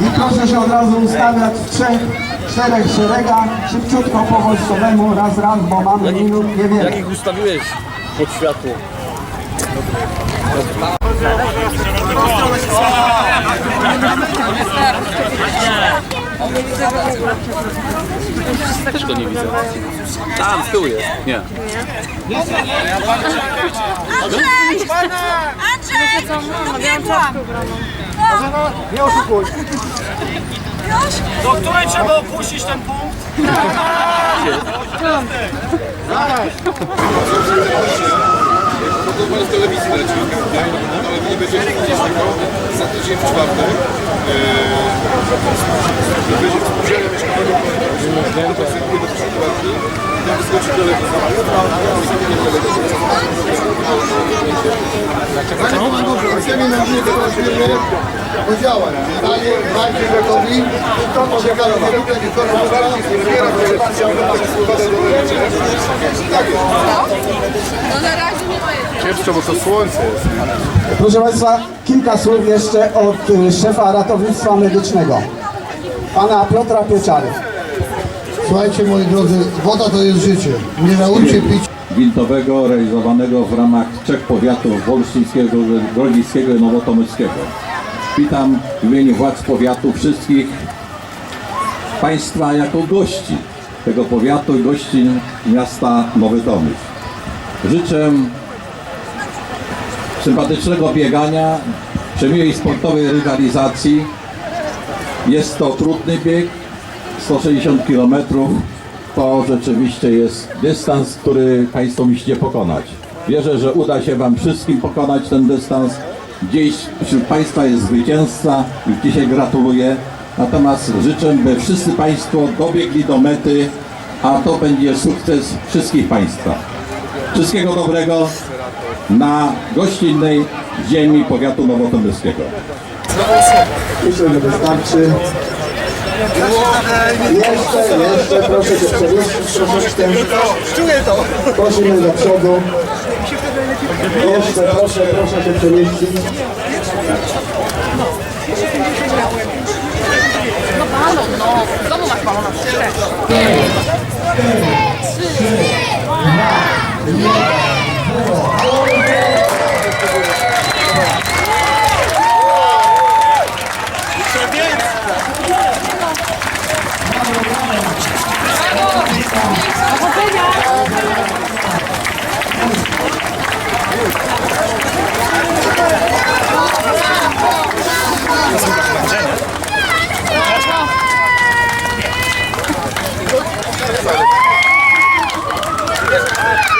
I proszę się od razu ustawiać w trzech, czterech szeregach, szybciutko po wojskowemu, raz, raz, bo mamy minut niewiele. Jak ich ustawiłeś pod światło? Też go nie widzę. Tam, z tyłu jest. Nie. Andrzej! Andrzej! Dobiegłam! Nie oszukuj. Do której trzeba opuścić ten punkt? To z telewizji leci, ale nie będzie w czwartek. Eee, będzie współdzielnie mieszkaniowego są nie do przykładki. Jak wyskoczy telewizor, a jutro nie telewizor. Chcemy na mnie firmy. Dalej, dajcie gotowi, to może kalowa. Będzie korona, zbiera No na razie nie ma Ciężko, bo to słońce jest. Proszę Państwa, kilka słów jeszcze od y, szefa ratownictwa medycznego, pana Piotra Pieczary. Słuchajcie moi drodzy, woda to jest życie. Nie nauczcie pić wintowego realizowanego w ramach trzech powiatów wolsztyńskiego, grodziskiego i nowotomyskiego. Witam w imieniu władz powiatu wszystkich Państwa jako gości tego powiatu i gości miasta Nowy Tomyśl. Życzę sympatycznego biegania, przemiłej sportowej rywalizacji. Jest to trudny bieg, 160 km. To rzeczywiście jest dystans, który Państwo musicie pokonać. Wierzę, że uda się Wam wszystkim pokonać ten dystans. Dziś wśród Państwa jest zwycięzca i dzisiaj gratuluję. Natomiast życzę, by wszyscy Państwo dobiegli do mety, a to będzie sukces wszystkich Państwa. Wszystkiego dobrego na gościnnej ziemi powiatu nowotomyskiego. Myślę, że wystarczy. Jeszcze, jeszcze, proszę się przemieścić troszeczkę. Prosimy do przodu. Jeszcze, proszę, proszę się przemieścić. balon, no. W domu masz balona. 아